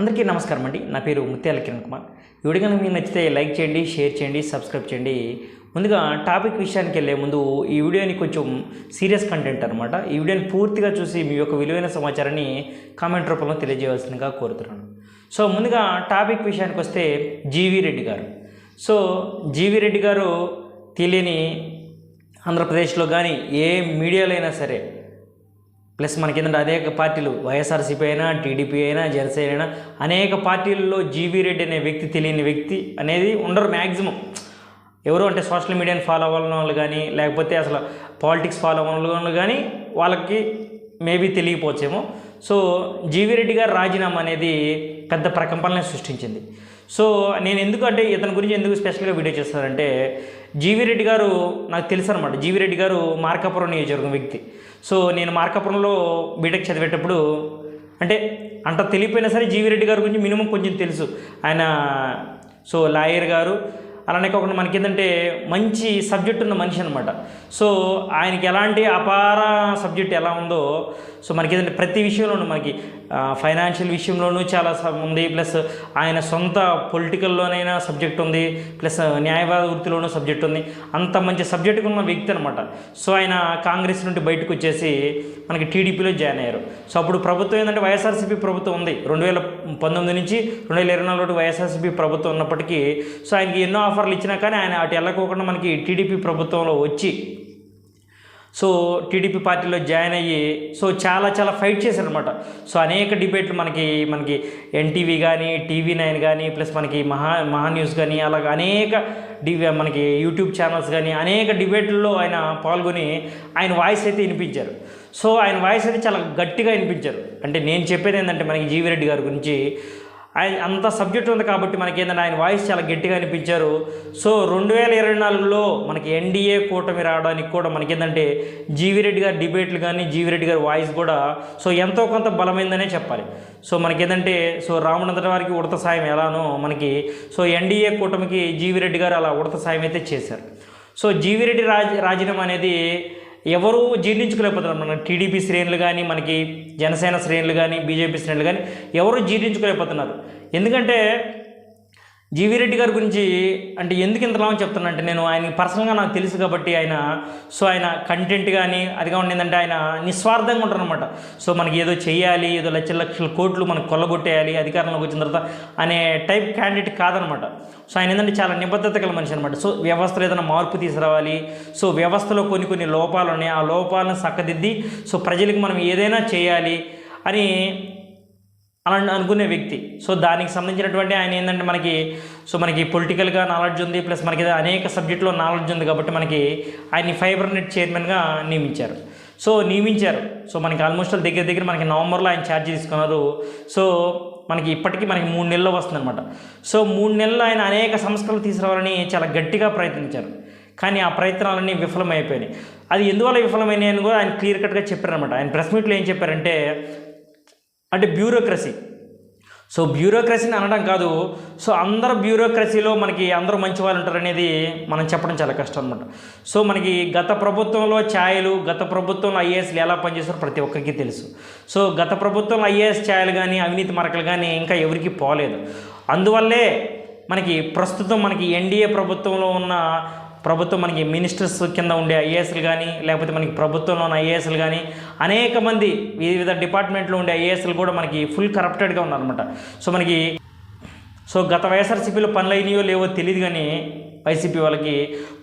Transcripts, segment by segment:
అందరికీ నమస్కారం అండి. నా పేరు ముత్యాల కిరణ్ కుమార్. ఈ వీడియో కనుక మీకు నచ్చితే లైక్ చేయండి షేర్ చేయండి సబ్స్క్రైబ్ చేయండి. ముందుగా టాపిక్ విషయానికి వెళ్ళే ముందు ఈ వీడియోని కొంచెం సీరియస్ కంటెంట్ అనమాట ఈ వీడియోని పూర్తిగా చూసి మీ యొక్క విలువైన సమాచారాన్ని కామెంట్ రూపంలో తెలియజేయవలసిందిగా కోరుతున్నాను. సో ముందుగా టాపిక్ విషయానికి వస్తే జీవి రెడ్డి గారు. సో జీవి రెడ్డి గారు తెలియని ఆంధ్రప్రదేశ్లో కానీ ఏ మీడియాలో అయినా సరే ప్లస్ మనకి ఏంటంటే అనేక పార్టీలు వైఎస్ఆర్సీపీ అయినా టీడీపీ అయినా జనసేన అయినా అనేక పార్టీల్లో జీవీ రెడ్డి అనే వ్యక్తి తెలియని వ్యక్తి అనేది ఉండరు మ్యాక్సిమం ఎవరు అంటే సోషల్ మీడియాని ఫాలో అవ్వాలని వాళ్ళు కానీ లేకపోతే అసలు పాలిటిక్స్ ఫాలో అవ్వాలని వాళ్ళు కానీ వాళ్ళకి మేబీ తెలియకపోవచ్చేమో. సో జీవీ రెడ్డి గారు రాజీనామా అనేది పెద్ద ప్రకంపనని సృష్టించింది. సో నేను ఎందుకంటే ఇతని గురించి ఎందుకు స్పెషల్గా వీడియో చేస్తానంటే జీవి రెడ్డి గారు నాకు తెలుసు అనమాట జీవి రెడ్డి గారు మార్కాపురం నియోజకవర్గం వ్యక్తి. సో నేను మార్కాపురంలో బీటెక్ చదివేటప్పుడు అంటే అంత తెలియపోయినా సరే జీవి రెడ్డి గారి గురించి మినిమం కొంచెం తెలుసు. ఆయన సో లాయర్ గారు అలానే కాకుండా మనకి ఏంటంటే మంచి సబ్జెక్ట్ ఉన్న మనిషి అనమాట సో ఆయనకి ఎలాంటి అపార సబ్జెక్ట్ ఎలా ఉందో సో మనకి ఏంటంటే ప్రతి విషయంలోనూ మనకి ఫైనాన్షియల్ విషయంలోనూ చాలా ఉంది. ప్లస్ ఆయన సొంత పొలిటికల్లోనైనా సబ్జెక్ట్ ఉంది. ప్లస్ న్యాయవాద వృత్తిలోనూ సబ్జెక్ట్ ఉంది. అంత మంచి సబ్జెక్ట్ ఉన్న వ్యక్తి అనమాట సో ఆయన కాంగ్రెస్ నుండి బయటకు వచ్చేసి మనకి టీడీపీలో జాయిన్ అయ్యారు. సో అప్పుడు ప్రభుత్వం ఏంటంటే వైఎస్ఆర్సీపీ ప్రభుత్వం ఉంది. రెండు వేల పంతొమ్మిది నుంచి రెండు వేల ఇరవై నాలుగు వైఎస్ఆర్సీపీ ప్రభుత్వం ఉన్నప్పటికీ సో ఆయనకి ఎన్నో ఆఫర్లు ఇచ్చినా కానీ ఆయన అటు వెళ్ళకోకుండా మనకి టీడీపీ ప్రభుత్వంలో వచ్చి సో టీడీపీ పార్టీలో జాయిన్ అయ్యి సో చాలా చాలా ఫైట్ చేశారనమాట సో అనేక డిబేట్లు మనకి మనకి ఎన్టీవీ కానీ టీవీ నైన్ కానీ ప్లస్ మనకి మహా మహా న్యూస్ కానీ అలాగ అనేక డివి మనకి యూట్యూబ్ ఛానల్స్ కానీ అనేక డిబేట్లలో ఆయన పాల్గొని ఆయన వాయిస్ అయితే వినిపించారు. సో ఆయన వాయిస్ అయితే చాలా గట్టిగా వినిపించారు. అంటే నేను చెప్పేది ఏంటంటే మనకి జీవిరెడ్డి గారి గురించి ఆయన అంత సబ్జెక్ట్ ఉంది కాబట్టి మనకి ఏంటంటే ఆయన వాయిస్ చాలా గట్టిగా అనిపించారు. సో రెండు వేల ఇరవై నాలుగులో మనకి ఎన్డీఏ కూటమి రావడానికి కూడా మనకి ఏంటంటే జీవిరెడ్డి గారి డిబేట్లు కానీ జీవిరెడ్డి గారి వాయిస్ కూడా సో ఎంతో కొంత బలమైందనే చెప్పాలి. సో మనకి ఏంటంటే సో రామచంద్ర వారికి ఉడత సాయం ఎలానో మనకి సో ఎన్డీఏ కూటమికి జీవిరెడ్డి గారు అలా ఉడత సాయం అయితే చేశారు. సో జీవిరెడ్డి రాజ రాజీనామా అనేది ఎవరు జీర్ణించుకోలేకపోతున్నారు. మన టీడీపీ శ్రేణులు కానీ మనకి జనసేన శ్రేణులు కానీ బీజేపీ శ్రేణులు కానీ ఎవరు జీర్ణించుకోలేకపోతున్నారు. ఎందుకంటే జీవీ రెడ్డి గారి గురించి అంటే ఎందుకు ఇంతలా చెప్తున్నానంటే నేను ఆయన పర్సనల్గా నాకు తెలుసు కాబట్టి ఆయన సో ఆయన కంటెంట్ కానీ అదిగా ఉండేదంటే ఆయన నిస్వార్థంగా ఉంటారనమాట సో మనకి ఏదో చేయాలి ఏదో లక్షల లక్షల కోట్లు మనకు కొల్లగొట్టేయాలి అధికారంలోకి వచ్చిన తర్వాత అనే టైప్ క్యాండిడేట్ కాదనమాట సో ఆయన ఏంటంటే చాలా నిబద్ధత గల మనిషి అనమాట సో వ్యవస్థలో ఏదైనా మార్పు తీసుకురావాలి సో వ్యవస్థలో కొన్ని కొన్ని లోపాలు ఉన్నాయి. ఆ లోపాలను చక్కదిద్ది సో ప్రజలకు మనం ఏదైనా చేయాలి అని అలా అనుకునే వ్యక్తి. సో దానికి సంబంధించినటువంటి ఆయన ఏంటంటే మనకి సో మనకి పొలిటికల్గా నాలెడ్జ్ ఉంది ప్లస్ మనకి అనేక సబ్జెక్టులో నాలెడ్జ్ ఉంది కాబట్టి మనకి ఆయన్ని ఫైబర్ నెట్ చైర్మన్గా నియమించారు. సో నియమించారు. సో మనకి ఆల్మోస్ట్ దగ్గర దగ్గర మనకి నవంబర్లో ఆయన ఛార్జ్ తీసుకున్నారు. సో మనకి ఇప్పటికీ మనకి మూడు నెలలు వస్తుందన్నమాట. సో మూడు నెలలు ఆయన అనేక సంస్కరణలు తీసుకురావాలని చాలా గట్టిగా ప్రయత్నించారు. కానీ ఆ ప్రయత్నాలన్నీ విఫలమైపోయినాయి. అది ఎందువల్ల విఫలమైనాయని కూడా ఆయన క్లియర్ కట్గా చెప్పారనమాట ఆయన ప్రెస్ మీట్లో ఏం చెప్పారంటే అంటే బ్యూరోక్రసీ సో బ్యూరోక్రసీని అనడం కాదు. సో అందరు బ్యూరోక్రసీలో మనకి అందరూ మంచి వాళ్ళు ఉంటారు అనేది మనం చెప్పడం చాలా కష్టం అనమాట సో మనకి గత ప్రభుత్వంలో ఛాయలు గత ప్రభుత్వంలో ఐఏఎస్లు ఎలా పనిచేస్తారో ప్రతి ఒక్కరికి తెలుసు. సో గత ప్రభుత్వంలో ఐఏఎస్ ఛాయలు కానీ అవినీతి మరకలు కానీ ఇంకా ఎవరికి పోలేదు. అందువల్లే మనకి ప్రస్తుతం మనకి ఎన్డీఏ ప్రభుత్వంలో ఉన్న ప్రభుత్వం మనకి మినిస్టర్స్ కింద ఉండే ఐఏఎస్లు కానీ లేకపోతే మనకి ప్రభుత్వంలో ఉన్న ఐఏఎస్లు కానీ అనేక మంది వివిధ డిపార్ట్మెంట్లో ఉండే ఐఏఎస్లు కూడా మనకి ఫుల్ కరప్టెడ్గా ఉన్నారనమాట సో మనకి సో గత వైఎస్ఆర్సీపీలో పనులు అయినాయో లేవో తెలియదు కానీ వైసీపీ వాళ్ళకి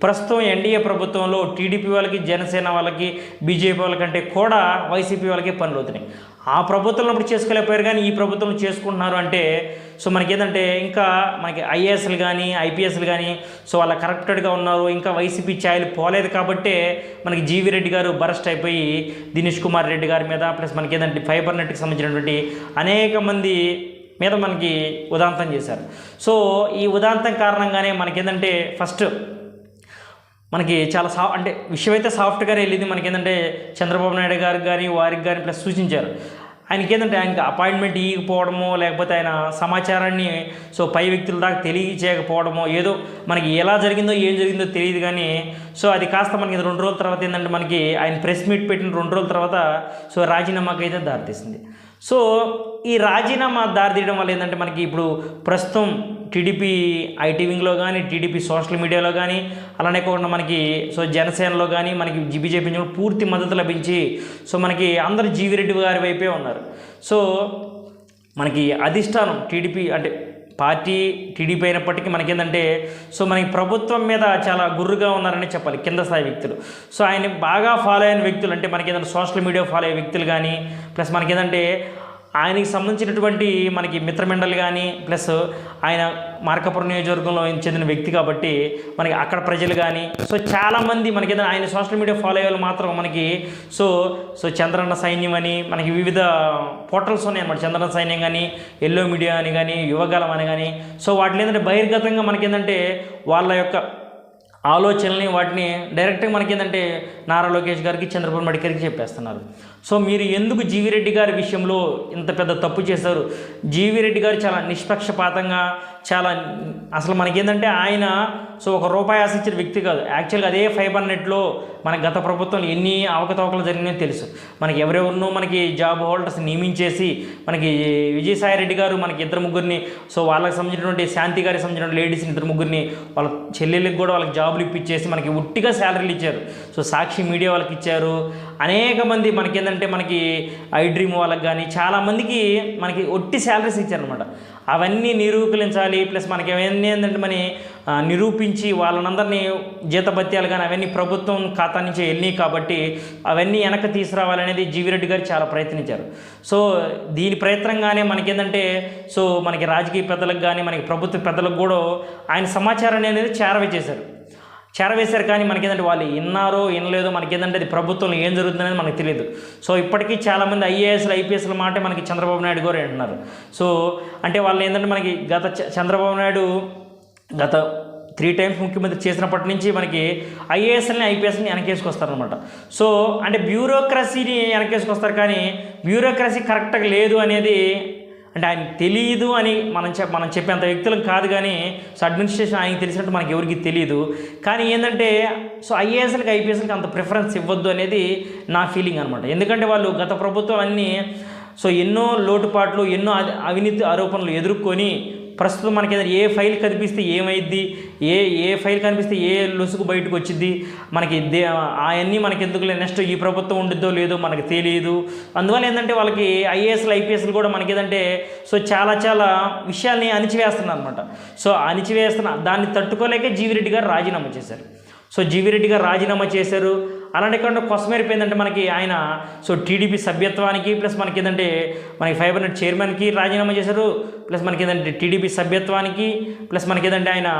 ప్రస్తుతం ఎన్డీఏ ప్రభుత్వంలో టీడీపీ వాళ్ళకి జనసేన వాళ్ళకి బీజేపీ వాళ్ళకంటే కూడా వైసీపీ వాళ్ళకి పనులు అవుతున్నాయి. ఆ ప్రభుత్వంలో అప్పుడు చేసుకోలేకపోయారు కానీ ఈ ప్రభుత్వం చేసుకుంటున్నారు అంటే సో మనకి ఏంటంటే ఇంకా మనకి ఐఏఎస్లు కానీ ఐపీఎస్లు కానీ సో వాళ్ళ కరెక్టెడ్గా ఉన్నారు ఇంకా వైసీపీ ఛాయలు పోలేదు కాబట్టే మనకి జీవి రెడ్డి గారు బరస్ట్ అయిపోయి దినేష్ కుమార్ రెడ్డి గారి మీద ప్లస్ మనకి ఏంటంటే ఫైబర్ నెట్కి సంబంధించినటువంటి అనేక మంది మీద మనకి ఉదాంతం చేశారు. సో ఈ ఉదాంతం కారణంగానే మనకి ఏంటంటే ఫస్ట్ మనకి చాలా సా అంటే విషయం అయితే సాఫ్ట్గా వెళ్ళింది. మనకి ఏంటంటే చంద్రబాబు నాయుడు గారికి కానీ వారికి కానీ ప్లస్ సూచించారు. ఆయనకి ఏంటంటే ఆయనకి అపాయింట్మెంట్ ఇవ్వకపోవడమో లేకపోతే ఆయన సమాచారాన్ని సో పై వ్యక్తుల దాకా తెలియచేయకపోవడమో ఏదో మనకి ఎలా జరిగిందో ఏం జరిగిందో తెలియదు కానీ సో అది కాస్త మనకి రెండు రోజుల తర్వాత ఏంటంటే మనకి ఆయన ప్రెస్ మీట్ పెట్టిన రెండు రోజుల తర్వాత సో రాజీనామాకి అయితే దారితీసింది. సో ఈ రాజీనామా దారితీయడం వల్ల ఏంటంటే మనకి ఇప్పుడు ప్రస్తుతం టీడీపీ ఐటీ వింగ్లో కానీ టీడీపీ సోషల్ మీడియాలో కానీ అలానే కాకుండా మనకి సో జనసేనలో కానీ మనకి బీజేపీ పూర్తి మద్దతు లభించి సో మనకి అందరు జీవిరెడ్డి గారి వైపే ఉన్నారు. సో మనకి అధిష్టానం టీడీపీ అంటే పార్టీ టీడీపీ అయినప్పటికీ మనకేంటంటే సో మనకి ప్రభుత్వం మీద చాలా గుర్రుగా ఉన్నారని చెప్పాలి కింద స్థాయి వ్యక్తులు. సో ఆయన బాగా ఫాలో అయిన వ్యక్తులు అంటే మనకి ఏదైనా సోషల్ మీడియా ఫాలో అయ్యే వ్యక్తులు కానీ ప్లస్ మనకేంటంటే ఆయనకి సంబంధించినటువంటి మనకి మిత్రమండలి కానీ ప్లస్ ఆయన మార్కాపురం నియోజకవర్గంలో చెందిన వ్యక్తి కాబట్టి మనకి అక్కడ ప్రజలు కానీ సో చాలామంది మనకి ఏదైనా ఆయన సోషల్ మీడియా ఫాలో అయ్యే మాత్రం మనకి సో సో చంద్రన్న సైన్యం అని మనకి వివిధ పోర్టల్స్ ఉన్నాయి అన్నమాట. చంద్రన్న సైన్యం కానీ ఎల్లో మీడియా అని కానీ యువగాలం అని కానీ సో వాటిలో ఏంటంటే బహిర్గతంగా మనకి ఏంటంటే వాళ్ళ యొక్క ఆలోచనల్ని వాటిని డైరెక్ట్గా మనకి ఏంటంటే నారా లోకేష్ గారికి చంద్రబాబు నాయుడు గారికి చెప్పేస్తున్నారు. సో మీరు ఎందుకు జీవిరెడ్డి గారి విషయంలో ఇంత పెద్ద తప్పు చేశారు? జీవిరెడ్డి గారు చాలా నిష్పక్షపాతంగా చాలా అసలు మనకేంటంటే ఆయన సో ఒక రూపాయి ఆశించిన వ్యక్తి కాదు. యాక్చువల్గా అదే ఫైబర్ నెట్లో మన గత ప్రభుత్వం ఎన్ని అవకతవకలు జరిగినాయో తెలుసు. మనకి ఎవరెవరినో మనకి జాబ్ హోల్డర్స్ నియమించేసి మనకి విజయసాయి రెడ్డి గారు మనకి ఇద్దరు ముగ్గురిని సో వాళ్ళకి సంబంధించినటువంటి శాంతి గారికి సంబంధించిన లేడీస్ని ఇద్దరు ముగ్గురిని వాళ్ళ చెల్లెళ్ళకి కూడా వాళ్ళకి జాబులు ఇప్పించేసి మనకి ఉట్టిగా శాలరీలు ఇచ్చారు. సో సాక్షి మీడియా వాళ్ళకి ఇచ్చారు. అనేక మంది మనకి ఏంటంటే మనకి ఐ డ్రీమ్ వాళ్ళకి కానీ చాలామందికి మనకి ఒట్టి శాలరీస్ ఇచ్చారనమాట అవన్నీ నిరూపించాలి ప్లస్ మనకి అవన్నీ ఏంటంటే మన నిరూపించి వాళ్ళనందరినీ జీతభత్యాలు కానీ అవన్నీ ప్రభుత్వం ఖాతా నుంచి వెళ్ళినాయి కాబట్టి అవన్నీ వెనక్కి తీసుకురావాలనేది జీవిరెడ్డి గారు చాలా ప్రయత్నించారు. సో దీని ప్రయత్నంగానే మనకేంటంటే సో మనకి రాజకీయ పెద్దలకు కానీ మనకి ప్రభుత్వ పెద్దలకు కూడా ఆయన సమాచారాన్ని అనేది చేరవేసేశారు. చేరవేశారు కానీ మనకేంటంటే వాళ్ళు విన్నారో వినలేదో మనకేంటంటే అది ప్రభుత్వంలో ఏం జరుగుతుందనేది మనకు తెలియదు సో ఇప్పటికీ చాలామంది ఐఏఎస్లు ఐపీఎస్ల మాట మనకి చంద్రబాబు నాయుడు గారు అంటున్నారు. సో అంటే వాళ్ళు ఏంటంటే మనకి గత చంద్రబాబు నాయుడు గత త్రీ టైమ్స్ ముఖ్యమంత్రి చేసినప్పటి నుంచి మనకి ఐఏఎస్ని ఐపీఎస్ని వెనకేసుకొస్తారనమాట సో అంటే బ్యూరోక్రసీని వెనకేసుకొస్తారు కానీ బ్యూరోక్రసీ కరెక్ట్గా లేదు అనేది అంటే ఆయన తెలియదు అని మనం చెప్ మనం చెప్పేంత వ్యక్తులం కాదు కానీ సో అడ్మినిస్ట్రేషన్ ఆయనకి తెలిసినట్టు మనకి ఎవరికి తెలియదు కానీ ఏంటంటే సో ఐఏఎస్లకి ఐపీఎస్లకి అంత ప్రిఫరెన్స్ ఇవ్వద్దు అనేది నా ఫీలింగ్ అనమాట ఎందుకంటే వాళ్ళు గత ప్రభుత్వం అన్నీ సో ఎన్నో లోటుపాట్లు ఎన్నో అవినీతి ఆరోపణలు ఎదుర్కొని ప్రస్తుతం మనకి ఏదైనా ఏ ఫైల్ కనిపిస్తే ఏమైద్ది? ఏ ఏ ఫైల్ కనిపిస్తే ఏ లొసుగు బయటకు వచ్చింది మనకి దే అవన్నీ మనకి ఎందుకు నెక్స్ట్ ఈ ప్రభుత్వం ఉండిద్దో లేదో మనకి తెలియదు. అందువల్ల ఏంటంటే వాళ్ళకి ఐఏఎస్లు ఐపీఎస్లు కూడా మనకి ఏదంటే సో చాలా చాలా విషయాల్ని అణిచివేస్తున్నారు అనమాట సో అణిచివేస్తున్న దాన్ని తట్టుకోలేకే జీవిరెడ్డి గారు రాజీనామా చేశారు. సో జీవిరెడ్డి గారు రాజీనామా చేశారు. అలాంటి కాకుండా కొసమేరిపోయిందంటే మనకి ఆయన సో టీడీపీ సభ్యత్వానికి ప్లస్ మనకి ఏంటంటే మనకి ఫైబర్ నెట్ చైర్మన్కి రాజీనామా చేశారు. ప్లస్ మనకి ఏంటంటే టీడీపీ సభ్యత్వానికి ప్లస్ మనకి ఏంటంటే ఆయన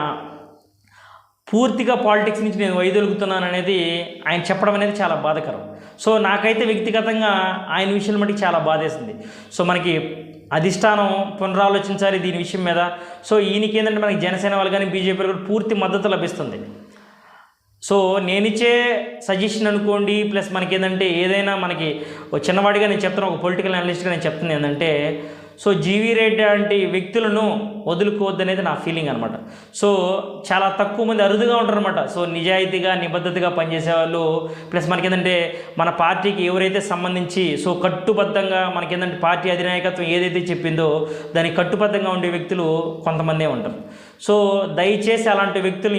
పూర్తిగా పాలిటిక్స్ నుంచి నేను వైదొలుగుతున్నాను అనేది ఆయన చెప్పడం అనేది చాలా బాధకరం. సో నాకైతే వ్యక్తిగతంగా ఆయన విషయం మటుకు చాలా బాధేసింది. సో మనకి అధిష్టానం పునరాలోచించాలి దీని విషయం మీద. సో ఈయనకి ఏంటంటే మనకి జనసేన వాళ్ళు కానీ బీజేపీ కూడా పూర్తి మద్దతు లభిస్తుంది. సో నేనిచ్చే సజెషన్ అనుకోండి ప్లస్ మనకి ఏంటంటే ఏదైనా మనకి ఒక చిన్నవాడిగా నేను చెప్తాను ఒక పొలిటికల్ అనలిస్ట్గా నేను చెప్తుంది ఏంటంటే సో జీవీ రెడ్డి లాంటి వ్యక్తులను వదులుకోవద్దు అనేది నా ఫీలింగ్ అనమాట సో చాలా తక్కువ మంది అరుదుగా ఉంటారనమాట సో నిజాయితీగా నిబద్ధతగా పనిచేసే వాళ్ళు ప్లస్ మనకి ఏంటంటే మన పార్టీకి ఎవరైతే సంబంధించి సో కట్టుబద్ధంగా మనకి ఏంటంటే పార్టీ అధినాయకత్వం ఏదైతే చెప్పిందో దానికి కట్టుబద్ధంగా ఉండే వ్యక్తులు కొంతమందే ఉంటారు. సో దయచేసి అలాంటి వ్యక్తులు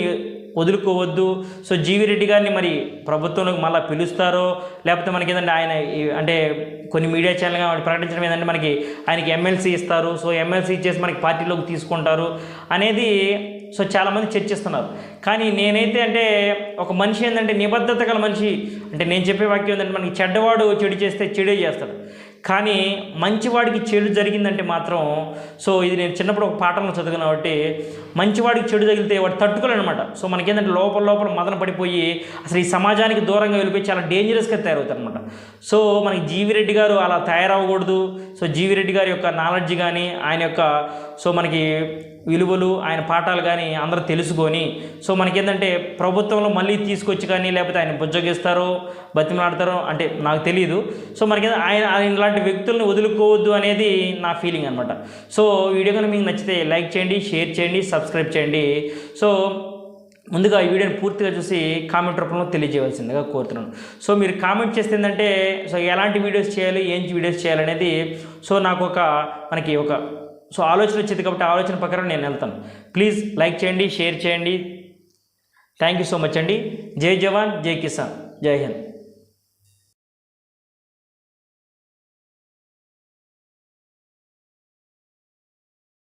వదులుకోవద్దు. సో జీవి రెడ్డి గారిని మరి ప్రభుత్వంలోకి మళ్ళీ పిలుస్తారో లేకపోతే మనకి ఏంటంటే ఆయన ఈ- అంటే కొన్ని మీడియా ఛానల్గా ప్రకటించడం ఏంటంటే మనకి ఆయనకి ఎమ్మెల్సీ ఇస్తారు. సో ఎమ్మెల్సీ ఇచ్చేసి మనకి పార్టీలోకి తీసుకుంటారు అనేది సో చాలామంది చర్చిస్తున్నారు. కానీ నేనైతే అంటే ఒక మనిషి ఏంటంటే నిబద్ధత గల మనిషి. అంటే నేను చెప్పే వాక్యం ఏంటంటే మనకి చెడ్డవాడు చెడు చేస్తే చెడే చేస్తాడు. కానీ మంచివాడికి చెడు జరిగిందంటే మాత్రం సో ఇది నేను చిన్నప్పుడు ఒక పాఠంలో చదివాను కాబట్టి మంచివాడికి చెడు తగిలితే వాడు తట్టుకోలేనమాట సో మనకేంటంటే లోపల లోపల మదన పడిపోయి అసలు ఈ సమాజానికి దూరంగా వెళ్ళిపోయి చాలా డేంజరస్గా తయారవుతారనమాట సో మనకి జీవిరెడ్డి గారు అలా తయారవ్వకూడదు. సో జీవిరెడ్డి గారి యొక్క నాలెడ్జ్ కానీ ఆయన యొక్క సో మనకి విలువలు ఆయన పాఠాలు కానీ అందరూ తెలుసుకొని సో మనకేంటంటే ప్రభుత్వంలో మళ్ళీ తీసుకొచ్చి కానీ లేకపోతే ఆయన బుజ్జగిస్తారో బతిమలాడతారో అంటే నాకు తెలియదు సో మనకి ఆయన ఆయన ఇలాంటి వ్యక్తులను వదులుకోవద్దు అనేది నా ఫీలింగ్ అనమాట సో వీడియో కనుక మీకు నచ్చితే లైక్ చేయండి షేర్ చేయండి సబ్స్క్రైబ్ చేయండి. సో ముందుగా ఈ వీడియోని పూర్తిగా చూసి కామెంట్ రూపంలో తెలియజేయవలసిందిగా కోరుతున్నాను. సో మీరు కామెంట్ చేస్తే ఏంటంటే సో ఎలాంటి వీడియోస్ చేయాలి ఏం వీడియోస్ చేయాలనేది సో నాకు ఒక మనకి ఒక సో ఆలోచన వచ్చింది కాబట్టి ఆలోచన ప్రకారం నేను వెళ్తాను. ప్లీజ్ లైక్ చేయండి షేర్ చేయండి. థ్యాంక్ యూ సో మచ్ అండి. జై జవాన్ జై కిసాన్. జై హింద్.